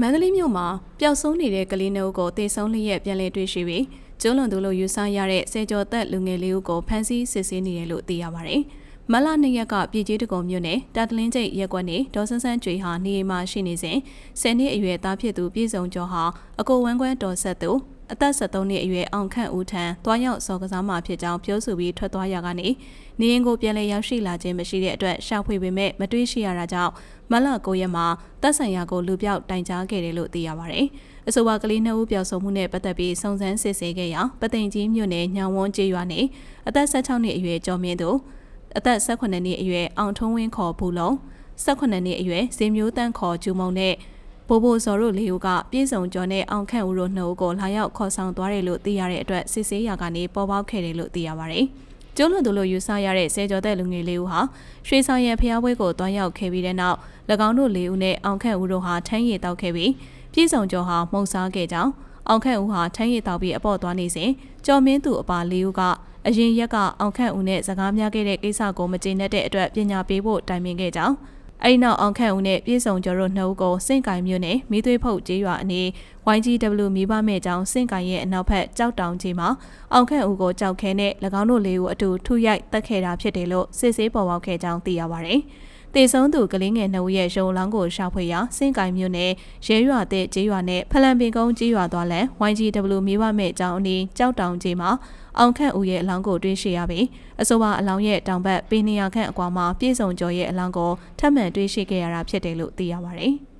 မန္တလေးမြို့မှာပျောက်ဆုံးနေတဲ့ကလေးနှုတ်ကိုတေဆုံးလျက်ပြန်လည်တွေ့ရှိပြီးကျိုးလွန်သူလို့ယူဆရတဲ့စေကျော်သက်လူငယ်လေးဦးကိုဖမ်းဆီးစစ်ဆေးနေတယ်လို့သိရပါတယ်။မလနှစ်ရက်ကပြည်ကြီးတကုံမြို့နယ်တာတလင်းကျိတ်ရက်ကွက်နေဒေါ်ဆန်းဆန်းကျွေဟာနေအိမ်မှာရှိနေစဉ်ဆယ်နှစ်အရွယ်သားဖြစ်သူပြည်စုံကျော်ဟာအကိုဝမ်းကွမ်းတော်ဆက်သူ အသက်73နှစ်အရွယ်အောင်ခန့်ဦးထံတွားရောက်စော်ကစားမှာဖြစ်ကြောင်းပြောဆိုပြီးထွက်သွားရကနေနေရင်ကိုပြန်လည်ရောက်ရှိလာခြင်းမရှိတဲ့အတွက်ရှာဖွေပေမဲ့မတွေ့ရှိရတာကြောင့်မလ9ရက်မှာတပ်ဆိုင်ရာကိုလူပြောက်တိုင်ကြားခဲ့တယ်လို့သိရပါတယ်။အဆိုပါကလေးနှစ်ဦးပျောက်ဆုံးမှုနဲ့ပတ်သက်ပြီးစုံစမ်းစစ်ဆေးခဲ့ရာပသိမ်ကြီးမြို့နယ်ညောင်ဝန်းကျေးရွာနေအသက်16နှစ်အရွယ်ကျော်မင်းသူအသက်18နှစ်အရွယ်အောင်ထုံးဝင်းခေါ်ဘူးလုံး18နှစ်အရွယ်ဇင်မျိုးတန်းခေါ်ကျူမုံနဲ့ ဘိုးဘိုစော်တို့လေးဦးကပြည်စုံကျော်နဲ့အောင်ခန့်ဦးတို့နှစ်ဦးကိုလာရောက်ခေါ်ဆောင်သွားတယ်လို့သိရတဲ့အတွက်စစ်ဆေးရာကနေပေါ်ပေါက်ခဲ့တယ်လို့သိရပါတယ်။ကျုံးလွန်သူလို့ယူဆရတဲ့ဆဲကျော်တဲ့လူငယ်လေးဦးဟာရွှေဆောင်ရံဖျားပွဲကိုတွားရောက်ခဲ့ပြီးတဲ့နောက်၎င်းတို့လေးဦးနဲ့အောင်ခန့်ဦးတို့ဟာထမ်းရည်တောက်ခဲ့ပြီးပြည်စုံကျော်ဟာမှုံစားခဲ့ကြောင်းအောင်ခန့်ဦးဟာထမ်းရည်တောက်ပြီးအပေါ့သွားနေစဉ်ကျော်မင်းသူအပါလေးဦးကအရင်ရက်ကအောင်ခန့်ဦးနဲ့စကားများခဲ့တဲ့ကိစ္စကိုမကျေနပ်တဲ့အတွက်ပညာပေးဖို့တိုင်ပင်ခဲ့ကြောင်း အဲဒီနောက်အောင်ခန့်ဦးနဲ့ပြည်စုံကျော်တို့နှစ်ဦးကိုစင့်ကင်မြို့နယ်မိသွေးဖုတ်ကျေးရွာအနီး YGW မိဘမဲ့ကျောင်းစင့်ကင်ရဲ့အနောက်ဘက်ကြောက်တောင်ကြီးမှာအောင်ခန့်ဦးကိုကြောက်ခဲနဲ့၎င်းတို့လေးကိုအတူထုရိုက်တက်ခဲ့တာဖြစ်တယ်လို့စစ်ဆေးပေါ်ပေါက်ခဲ့ကြောင်းသိရပါတယ်။ တေဆုံးသူကလေးငယ်နှစ်ဦးရဲ့ရုံလောင်းကိုရှာဖွေရာစင့်ကင်မြို့နယ်ရဲရွာတဲ့ကျေးရွာနဲ့ဖလန်ပင်ကုန်းကျေးရွာသွားလန် YGW မိဘမဲ့ကျောင်းအနီးကြောက်တောင်ကြီးမှာအောင်ခန့်ဦးရဲ့အလောင်းကိုတွေ့ရှိရပြီးအဆိုပါအလောင်းရဲ့တောင်ဘက်ပေနေရခန့်အကွာမှာပြည်စုံကျော်ရဲ့အလောင်းကိုထပ်မံတွေ့ရှိခဲ့ရတာဖြစ်တယ်လို့သိရပါတယ်။